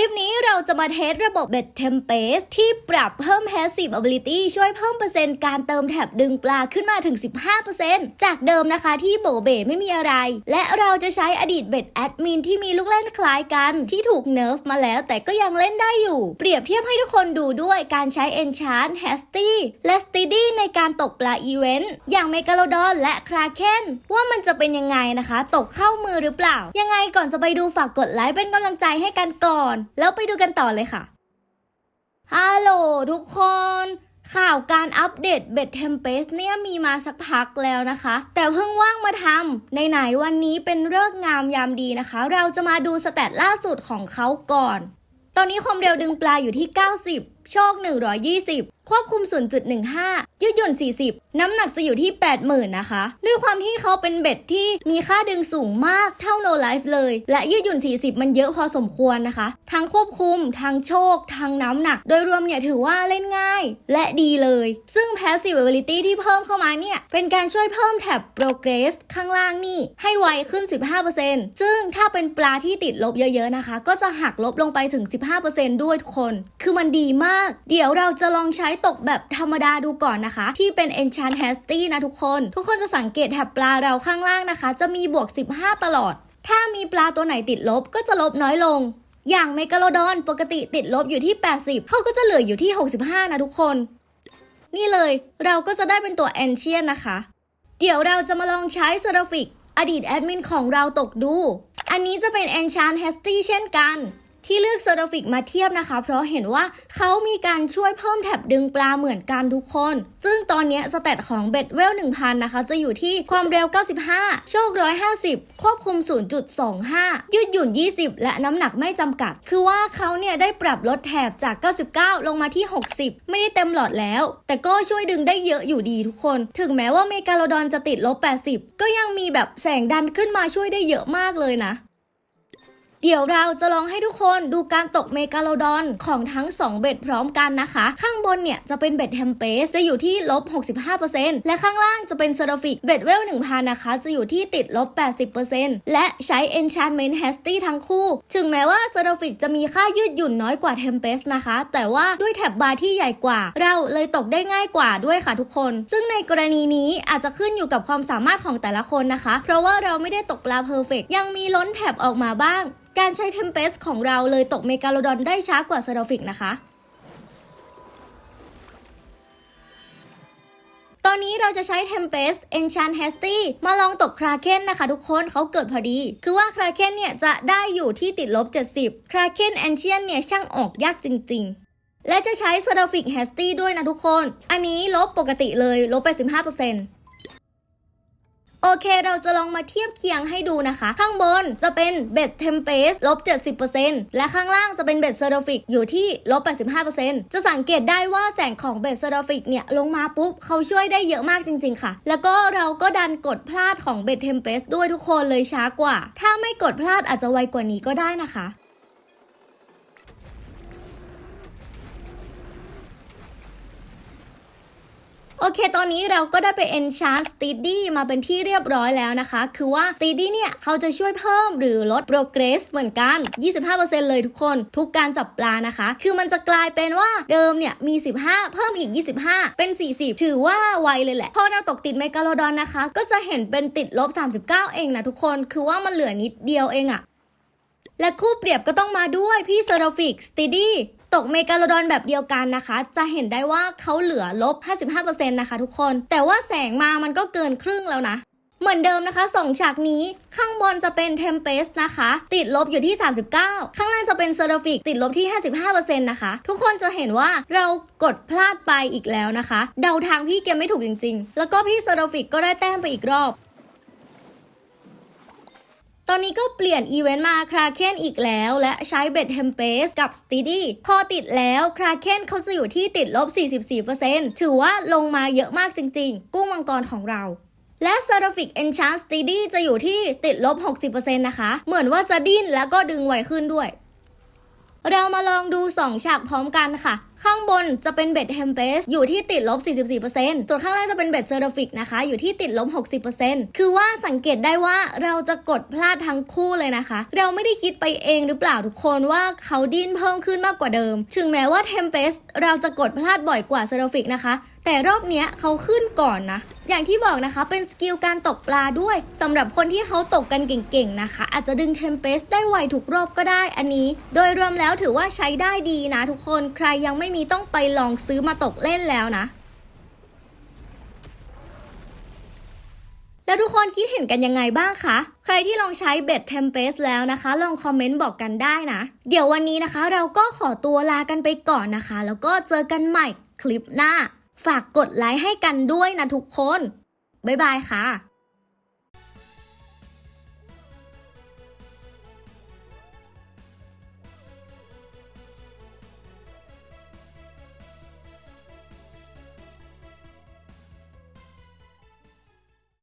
ลิปนี้เราจะมาเทสระบบ Bet Tempest ที่ปรับเพิ่ม Passive Ability ช่วยเพิ่มเปอร์เซ็นต์การเติมแถบดึงปลาขึ้นมาถึง 15%จากเดิมนะคะที่โบเบไม่มีอะไร และเราจะใช้อดีตเบ็ดแอดมินที่มีลูกเล่นคล้ายกันที่ถูกเนิร์ฟมาแล้วแต่ก็ยังเล่นได้อยู่ เปรียบเทียบให้ทุกคนดูด้วยการใช้ Enchant Hasty และ Steady ในการตกปลาอีเวนต์อย่าง Megalodon และ Kraken ว่ามันจะเป็นยังไงนะคะ ตกเข้ามือหรือเปล่า ยังไงก่อนจะไปดูฝากกดไลค์เป็นกำลังใจให้กันก่อนแล้วไปดูกันต่อเลยค่ะ ฮัลโหลทุกคน ข่าวการอัปเดตเบ็ดเทมเพสเนี่ยมีมาสักพักแล้วนะคะ แต่เพิ่งว่างมาทำในไหนวันนี้เป็นเลิกษ์งามยามดีนะคะ เราจะมาดูสแตทล่าสุดของเขาก่อน ตอนนี้ความเร็วดึงปลาอยู่ที่ 90โชค 120 ควบคุม 0.15 ยืดหยุ่น 40 น้ำหนักจะอยู่ที่ 80,000 นะคะ ด้วยความที่เขาเป็นเบ็ดที่มีค่าดึงสูงมากเท่า no life เลย และยืดหยุ่น 40 มันเยอะพอสมควรนะคะ ทั้งควบคุม ทั้งโชค ทั้งน้ำหนัก โดยรวมเนี่ยถือว่าเล่นง่าย และดีเลย ซึ่ง passive ability ที่เพิ่มเข้ามาเนี่ย เป็นการช่วยเพิ่มแท็บ progress ข้างล่างนี่ ให้ไวขึ้น 15%ซึ่งถ้าเป็นปลาที่ติดลบเยอะๆนะคะ ก็จะหักลบลงไปถึง 15%ด้วยทุกคน คือมันดีมากเดี๋ยวเราจะลองใช้ตกแบบธรรมดาดูก่อนนะคะ ที่เป็น enchant hasty นะทุกคน ทุกคนจะสังเกตแถบปลาเราข้างล่างนะคะ จะมีบวก 15 ตลอด ถ้ามีปลาตัวไหนติดลบก็จะลบน้อยลง อย่างเมกาโลดอนปกติติดลบอยู่ที่ 80 เขาก็จะเหลืออยู่ที่ 65 นะทุกคน นี่เลยเราก็จะได้เป็นตัว ancient นนะคะ เดี๋ยวเราจะมาลองใช้เซราฟิกอดีตแอดมินของเราตกดู อันนี้จะเป็น Enchant Hasty เช่นกัน ที่เลือกเซราฟิกมาเทียบนะคะ เพราะเห็นว่าเขามีการช่วยเพิ่มแถบดึงปลาเหมือนกันทุกคน ซึ่งตอนนี้สเตตของเบ็ดเวล 1000 นะคะ จะอยู่ที่ความเร็ว 95 โชค 150 ควบคุม 0.25 ยืดหยุ่น 20 และน้ำหนักไม่จำกัด คือว่าเขาเนี่ยได้ปรับลดแถบจาก 99 ลงมาที่ 60 ไม่ได้เต็มหลอดแล้ว แต่ก็ช่วยดึงได้เยอะอยู่ดีทุกคน ถึงแม้ว่าเมกาโลดอนจะติดลบ 80 ก็ยังมีแบบแสงดันขึ้นมาช่วยได้เยอะมากเลยนะ เดี๋ยวเราจะลองให้ทุกคนดูการตกเมกาโลดอนของทั้ง 2 เบ็ดพร้อมกันนะคะ ข้างบนเนี่ยจะเป็นเบ็ดเทมเปสจะอยู่ที่ลบ 65%และข้างล่างจะเป็นเซราฟิกเบ็ดเวล 1000 นะคะ จะอยู่ที่ติดลบ 80%และใช้ Enchantment Hasty ทั้งคู่ ถึงแม้ว่าเซราฟิกจะมีค่ายืดหยุ่นน้อยกว่าเทมเปสนะคะ แต่ว่าด้วยแถบบาร์ที่ใหญ่กว่า เราเลยตกได้ง่ายกว่าด้วยค่ะทุกคน ซึ่งในกรณีนี้อาจจะขึ้นอยู่กับความสามารถของแต่ละคนนะคะ เพราะว่าเราไม่ได้ตกปลาเพอร์เฟกยังมีล้นแถบออกมาบ้างการใช้เทมเพสของเราเลยตกเมกาโลดอนได้ช้ากว่าเซราฟิกนะคะ ตอนนี้เราจะใช้ Tempest Enchant Hasty มาลองตกคราเคนนะคะทุกคนเขาเกิดพอดี คือว่าคราเคนเนี่ยจะได้อยู่ที่ติดลบ 70 คราเคน Ancient เนี่ยช่างออกยากจริงๆ และจะใช้ Seraphic Hasty ด้วยนะทุกคน อันนี้ลบปกติเลยลบไป15% โอเคเราจะลองมาเทียบเคียงให้ดูนะคะ ข้างบนจะเป็นเบ็ดเทมเพสลบ70%และข้างล่างจะเป็นเบ็ดเซอราฟิกอยู่ที่ลบ85%จะสังเกตได้ว่าแสงของเบ็ดเซอราฟิกเนี่ยลงมาปุ๊บเขาช่วยได้เยอะมากจริง ๆ ค่ะ แล้วก็เราก็ดันกดพลาดของเบ็ดเทมเพสด้วยทุกคนเลยช้ากว่า ถ้าไม่กดพลาดอาจจะไวกว่านี้ก็ได้นะคะ โอเค ตอนนี้เราก็ได้ไป enchant steady มาเป็นที่เรียบร้อยแล้วนะคะ คือว่า steady เนี่ยเขาจะช่วยเพิ่มหรือลด progress เหมือนกัน 25%เลยทุกคน ทุกการจับปลานะคะ คือมันจะกลายเป็นว่าเดิมเนี่ยมี 15 เพิ่มอีก 25 เป็น 40 ถือว่าไวเลยแหละ พอเราตกติดเมกาโลดอนนะคะ ก็จะเห็นเป็นติดลบ 39 เองนะทุกคน คือว่ามันเหลือนิดเดียวเองอะและคู่เปรียบก็ต้องมาด้วยพี่เซราฟิกสตีดี้ ตกเมกาโลดอนแบบเดียวกันนะคะ จะเห็นได้ว่าเขาเหลือลบ 55%นะคะทุกคน แต่ว่าแสงมามันก็เกินครึ่งแล้วนะเหมือนเดิมนะคะสองฉากนี้ข้างบนจะเป็นเทมเพสนะคะ ติดลบอยู่ที่ 39 ข้างล่างจะเป็นเซอราฟิกติดลบที่ 55%นะคะ ทุกคนจะเห็นว่าเรากดพลาดไปอีกแล้วนะคะ เดาทางพี่เกมไม่ถูกจริง ๆ แล้วก็พี่เซอราฟิกก็ได้แต้มไปอีกรอบ ตอนนี้ก็เปลี่ยนอีเวนต์มาคราเคนอีกแล้ว และใช้เบ็ดเทมเปสกับสตีดี้พอติดแล้วคราเคนเขาจะอยู่ที่ติดลบ 44%ถือว่าลงมาเยอะมากจริง ๆ กุ้งมังกรของเราและ c e r a p h i c Enchant Steady จะอยู่ที่ติดลบ 60%นะคะ เหมือนว่าจะดิ้นแล้วก็ดึงไวขึ้นด้วย เรามาลองดู 2 ฉากพร้อมกันค่ะ ข้างบนจะเป็นเบ็ดเทมเพสอยู่ที่ติดลบ 44%ส่วนข้างล่างจะเป็นเบ็ดเซราฟิกนะคะ อยู่ที่ติดลบ 60%คือว่าสังเกตได้ว่าเราจะกดพลาดทั้งคู่เลยนะคะ เราไม่ได้คิดไปเองหรือเปล่าทุกคนว่าเขาดิ้นเพิ่มขึ้นมากกว่าเดิม ถึงแม้ว่าเทมเพสเราจะกดพลาดบ่อยกว่าเซราฟิกนะคะ แต่รอบเนี้ยเขาขึ้นก่อนนะ อย่างที่บอกนะคะเป็นสกิลการตกปลาด้วยสำหรับคนที่เขาตกกันเก่งๆนะคะ อาจจะดึงเทมเพสได้ไวทุกรอบก็ได้อันนี้ โดยรวมแล้วถือว่าใช้ได้ดีนะทุกคนใครยังไม่มีต้องไปลองซื้อมาตกเล่นแล้วนะแล้วทุกคนคิดเห็นกันยังไงบ้างคะ ใครที่ลองใช้เบ็ดเทมเพสแล้วนะคะ ลองคอมเมนต์บอกกันได้นะ เดี๋ยววันนี้นะคะ เราก็ขอตัวลากันไปก่อนนะคะ แล้วก็เจอกันใหม่คลิปหน้า ฝากกดไลค์ให้กันด้วยนะทุกคน บ๊ายบายค่ะ